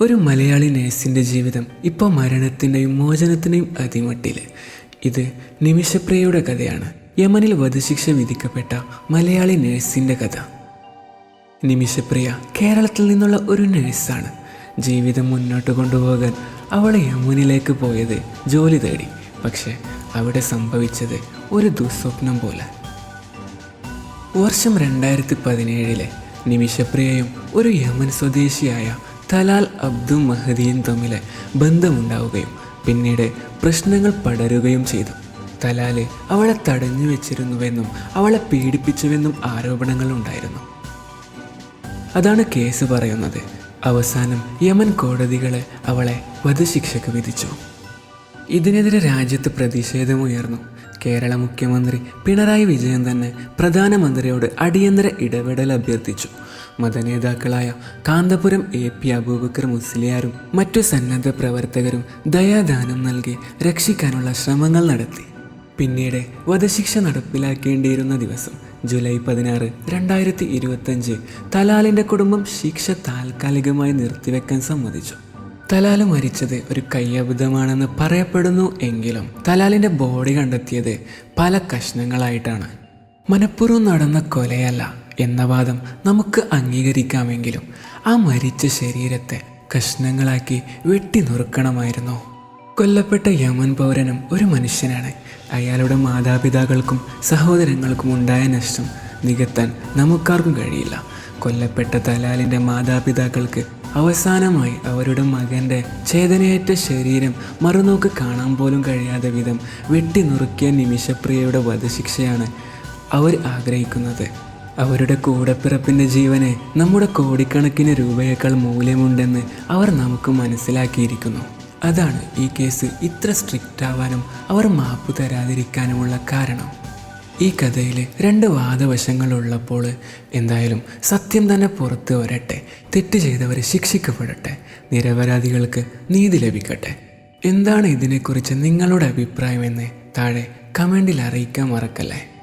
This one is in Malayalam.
ഒരു മലയാളി നേഴ്സിന്റെ ജീവിതം ഇപ്പോൾ മരണത്തിന്റെയും മോചനത്തിന്റെയും അതിമട്ടിൽ ഇത് നിമിഷപ്രിയയുടെ കഥയാണ്. യമനിൽ വധശിക്ഷ വിധിക്കപ്പെട്ട മലയാളി നേഴ്സിന്റെ കഥ. നിമിഷപ്രിയ കേരളത്തിൽ നിന്നുള്ള ഒരു നേഴ്സാണ്. ജീവിതം മുന്നോട്ട് കൊണ്ടുപോകാൻ അവൾ യമനിലേക്ക് പോയത് ജോലി തേടി. പക്ഷേ അവിടെ സംഭവിച്ചത് ഒരു ദുസ്വപ്നം പോലെ. വർഷം രണ്ടായിരത്തി പതിനേഴിലെ നിമിഷപ്രിയയും ഒരു യമൻ സ്വദേശിയായ തലാൽ അബ്ദും മഹദിയും തമ്മിൽ ബന്ധമുണ്ടാവുകയും പിന്നീട് പ്രശ്നങ്ങൾ പടരുകയും ചെയ്തു. തലാൽ അവളെ തടഞ്ഞു വെച്ചിരുന്നുവെന്നും അവളെ പീഡിപ്പിച്ചുവെന്നും ആരോപണങ്ങൾ ഉണ്ടായിരുന്നു. അതാണ് കേസ് പറയുന്നത്. അവസാനം യമൻ കോടതികളെ അവളെ വധശിക്ഷയ്ക്ക് വിധിച്ചു. ഇതിനെതിരെ രാജ്യത്ത് പ്രതിഷേധമുയർന്നു. കേരള മുഖ്യമന്ത്രി പിണറായി വിജയൻ തന്നെ പ്രധാനമന്ത്രിയോട് അടിയന്തര ഇടപെടൽ അഭ്യർത്ഥിച്ചു. മതനേതാക്കളായ കാന്തപുരം എ പി അബൂബക്കർ മുസ്ലിയാരും മറ്റു സന്നദ്ധ പ്രവർത്തകരും ദയാദാനം നൽകി രക്ഷിക്കാനുള്ള ശ്രമങ്ങൾ നടത്തി. പിന്നീട് വധശിക്ഷ നടപ്പിലാക്കേണ്ടിയിരുന്ന ദിവസം ജൂലൈ പതിനാറ് രണ്ടായിരത്തി ഇരുപത്തഞ്ച് തലാലിന്റെ കുടുംബം ശിക്ഷ താൽക്കാലികമായി നിർത്തിവെക്കാൻ സമ്മതിച്ചു. തലാൽ മരിച്ചത് ഒരു കയ്യബദ്ധമാണെന്ന് പറയപ്പെടുന്നു എങ്കിലും തലാലിന്റെ ബോഡി കണ്ടെത്തിയത് പല കഷ്ണങ്ങളായിട്ടാണ്. മനഃപൂർവം നടന്ന കൊലയല്ല എന്ന വാദം നമുക്ക് അംഗീകരിക്കാമെങ്കിലും ആ മരിച്ച ശരീരത്തെ കഷ്ണങ്ങളാക്കി വെട്ടി നുറുക്കണമായിരുന്നു. കൊല്ലപ്പെട്ട യമൻ പൗരനും ഒരു മനുഷ്യനാണ്. അയാളുടെ മാതാപിതാക്കൾക്കും സഹോദരങ്ങൾക്കും ഉണ്ടായ നഷ്ടം നികത്താൻ നമുക്കാർക്കും കഴിയില്ല. കൊല്ലപ്പെട്ട തലാലിന്റെ മാതാപിതാക്കൾക്ക് അവസാനമായി അവരുടെ മകന്റെ ചേതനയേറ്റ ശരീരം മറുനോക്ക് കാണാൻ പോലും കഴിയാതെ വിധം വെട്ടി നുറുക്കിയ നിമിഷപ്രിയയുടെ വധശിക്ഷയാണ് അവർ ആഗ്രഹിക്കുന്നത്. അവരുടെ കൂടപ്പിറപ്പിന്റെ ജീവന് നമ്മുടെ കോടിക്കണക്കിന് രൂപയേക്കാൾ മൂല്യമുണ്ടെന്ന് അവർ നമുക്ക് മനസ്സിലാക്കിയിരിക്കുന്നു. അതാണ് ഈ കേസ് ഇത്ര സ്ട്രിക്റ്റ് ആവാനും അവർ മാപ്പ് തരാതിരിക്കാനുമുള്ള കാരണം. ഈ കഥയിൽ രണ്ട് വാദവശങ്ങളുള്ളപ്പോൾ എന്തായാലും സത്യം തന്നെ പുറത്തു വരട്ടെ തെറ്റ് ചെയ്തവർ ശിക്ഷിക്കപ്പെടട്ടെ നിരപരാധികൾക്ക് നീതി ലഭിക്കട്ടെ. എന്താണ് ഇതിനെക്കുറിച്ച് നിങ്ങളുടെ അഭിപ്രായമെന്ന് താഴെ കമന്റിൽ അറിയിക്കാൻ മറക്കല്ലേ?